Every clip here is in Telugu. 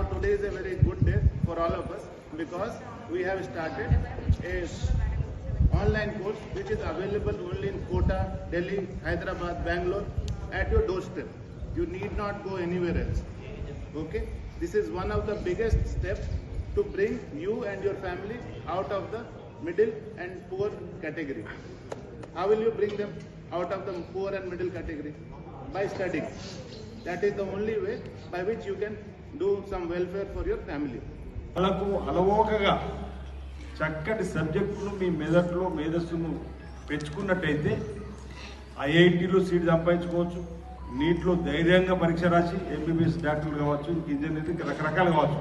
today is a very good day for all of us because we have started a online course which is available only in Kota, Delhi, Hyderabad, Bangalore at your doorstep. You need not go anywhere else. Okay? This is one of the biggest steps to bring you and your family out of the middle and poor category. How will you bring them out of the poor and middle category? By studying. That is the only way by which you can do some welfare for your family వాళ్ళకు అలవోకగా చక్కటి సబ్జెక్టులు మీ మెదట్లో మేధస్సును పెంచుకున్నట్టయితే ఐఐటిలో సీట్ సంపాదించుకోవచ్చు. నీటిలో ధైర్యంగా పరీక్ష రాసి ఎంబీబీఎస్ డాక్టర్లు కావచ్చు ఇంజనీరింగ్ రకరకాలు కావచ్చు.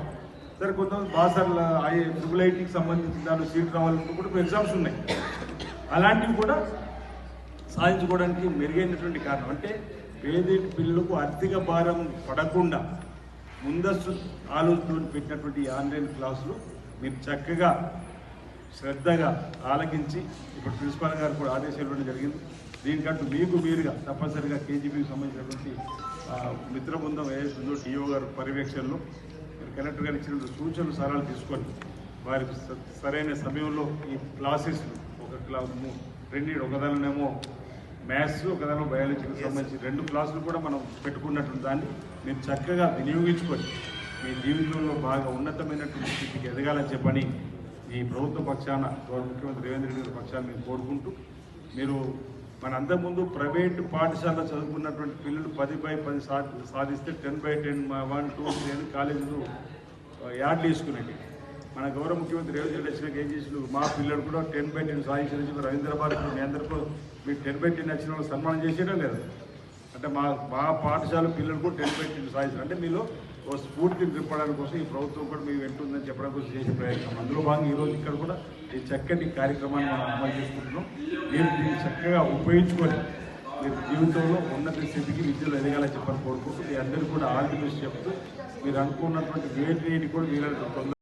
సరే కొంతమంది బాసర్ల ఐ ట్రిపుల్ ఐటీకి సంబంధించిన దాంట్లో సీట్ రావాలంటే కూడా ఎగ్జామ్స్ ఉన్నాయి. అలాంటివి కూడా సాధించుకోవడానికి మెరుగైనటువంటి కారణం. అంటే పేదేటి పిల్లలకు ఆర్థిక భారం పడకుండా ముందస్తు ఆలోచనతో పెట్టినటువంటి ఆన్లైన్ క్లాసులు మీరు చక్కగా శ్రద్ధగా ఆలకించి ఇప్పుడు ప్రిన్సిపాల్ గారు కూడా ఆదేశాలు ఇవ్వడం జరిగింది. దీనికంటూ మీకు మీరుగా తప్పనిసరిగా కేజీబీకి సంబంధించినటువంటి మిత్ర బృందం ఏదైతుందో డిఓ గారు పర్యవేక్షణలో మీరు కలెక్టర్ గారు ఇచ్చిన సూచనలు సరాలు తీసుకొని వారికి సరైన సమయంలో ఈ క్లాసెస్ ఒక క్లాస్ రెండు ఒకదానినేమో మ్యాథ్స్ ఒకదాని బయాలజీకి సంబంధించి రెండు క్లాసులు కూడా మనం పెట్టుకున్నటువంటి దాన్ని మీరు చక్కగా వినియోగించుకొని మీ జీవితంలో బాగా ఉన్నతమైనటువంటి స్థితికి ఎదగాలని చెప్పని ఈ ప్రభుత్వ పక్షాన గౌరవ ముఖ్యమంత్రి రేవంత్ రెడ్డి గారి పక్షాన మీరు కోరుకుంటూ మీరు మన అంతకుముందు ప్రైవేట్ పాఠశాల చదువుకున్నటువంటి పిల్లలు పది బై పది సాధిస్తే ten by ten one two three అని కాలేజీలు యాడ్లు వేసుకునేవి మన గౌరవ ముఖ్యమంత్రి రేవంత్ రెడ్డి వచ్చినాక ఏం చేసిన మా పిల్లలు కూడా టెన్ బై టెన్ సాధించిన రవీంద్రబాబు భారతి మీ అందరికీ మీరు టెన్ బై టెన్ వచ్చిన వాళ్ళు సన్మానం చేసేయడం లేదు. అంటే మా మా పాఠశాల పిల్లలు కూడా టెన్ బై టెన్ సాధించారు. అంటే మీలో ఓ స్ఫూర్తిని నింపడానికి కోసం ఈ ప్రభుత్వం కూడా మీ వెంటుందని చెప్పడం కోసం చేసే ప్రయత్నం. అందులో భాగంగా ఈరోజు ఇక్కడ కూడా ఈ చక్కటి కార్యక్రమాన్ని మనం అమలు చేసుకుంటున్నాం. మీరు దీన్ని చక్కగా ఉపయోగించుకొని మీరు జీవితంలో ఉన్నత స్థితికి విద్యలో ఎదగాలని చెప్పని కోరుకుంటూ మీ అందరికీ కూడా ఆర్థిక చెప్తూ మీరు అనుకున్నటువంటి వేటిని కూడా మీరు